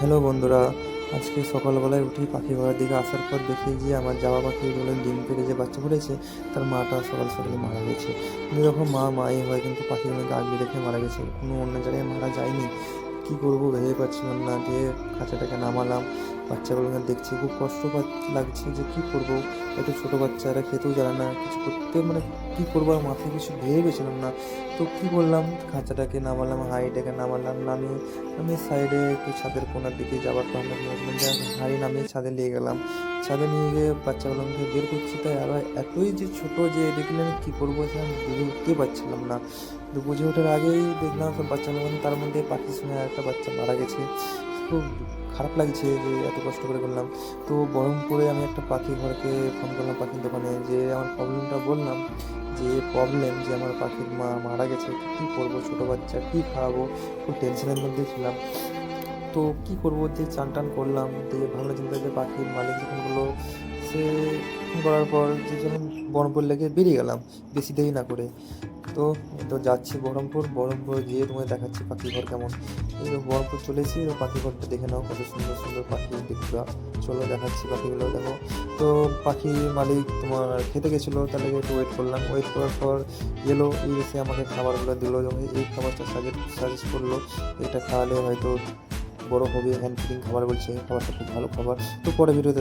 Hello বন্ধুরা, আজকে সকালবেলায় উঠি পাখি ঘরের দিকে আসার পর দেখি গিয়ে আমার যাওয়া পাখি বলে ডিম পেড়ে যে বাচ্চা পড়েছে, তার মাটা সকাল সকালে মারা গেছে। কিন্তু যখন মা মাই হয় কিন্তু পাখিগুলোকে আগলে রেখে মারা গেছে, কোনো অন্য জায়গায় মারা যায়নি। কী করব ভেবে পাচ্ছিলাম না দিয়ে খাঁচাটাকে নামালাম। বাচ্চাগুলোকে দেখছি, খুব কষ্ট লাগছে যে কি করব? এত ছোটো বাচ্চারা খেতেও জানে না, কিছু করতে মানে কি করব আর মাথায় কিছু ভেবে পেয়েছিলাম না। তো কী করলাম খাঁচাটাকে নামালাম, হাঁড়িটাকে নামালাম, নামিয়ে আমি সাইডে একটু ছাদের কোনার দিকে যাওয়ার কথা যে হাঁড়ি নামিয়ে ছাদে নিয়ে গেলাম। ছাদে নিয়ে গিয়ে বাচ্চাগুলোকে বের করছি, তাই আবার এতই যে ছোটো যে দেখলে আমি কী করব সে আমি বুঝে উঠতে পারছিলাম না। তো বুঝে ওঠার আগেই দেখলাম সব বাচ্চাগুলো তার মধ্যে পাখির সঙ্গে একটা বাচ্চা মারা গেছে। খুব খারাপ লাগছে যে এত কষ্ট করে করলাম। তো বহরমপুরে আমি একটা পাখি ঘরকে ফোন করলাম পাখির দোকানে যে আমার প্রবলেমটা বললাম যে, প্রবলেম যে আমার পাখির মা মারা গেছে কী করব ছোটো বাচ্চা, কী খাওয়াবো? খুব টেনশনের মধ্যে ছিলাম। তো কী করব? যে চান টান করলাম দিয়ে ভালো চিন্তা যে পাখির মালিক যখন বলল সে করার পর যে যখন বহরমপুর লেগে বেরিয়ে গেলাম, বেশি দেরি না করে। তো তো যাচ্ছি বহরমপুর বহরমপুর গিয়ে তোমায় দেখাচ্ছি পাখি ঘর কেমন। এই তো বহরমপুর চলে এসেছি পাখি ঘরটা দেখে নাও, কত সুন্দর সুন্দর পাখি দেখবা চলো দেখাচ্ছি পাখিগুলো, দেখো। তো পাখি মালিক তোমার খেতে গেছিল তাহলে একটু ওয়েট করলাম। ওয়েট করার পর এলো, এই এসে আমাকে খাবারগুলো দিলো এই খাবারটা সাজেস্ট সাজেস্ট করল, এটা খাওয়ালে হয়তো বড় হবে হ্যান্ড ফিডিং খাবার বলছে খাবারটা খুব ভালো খাবার। তো পরে ভিডিওতে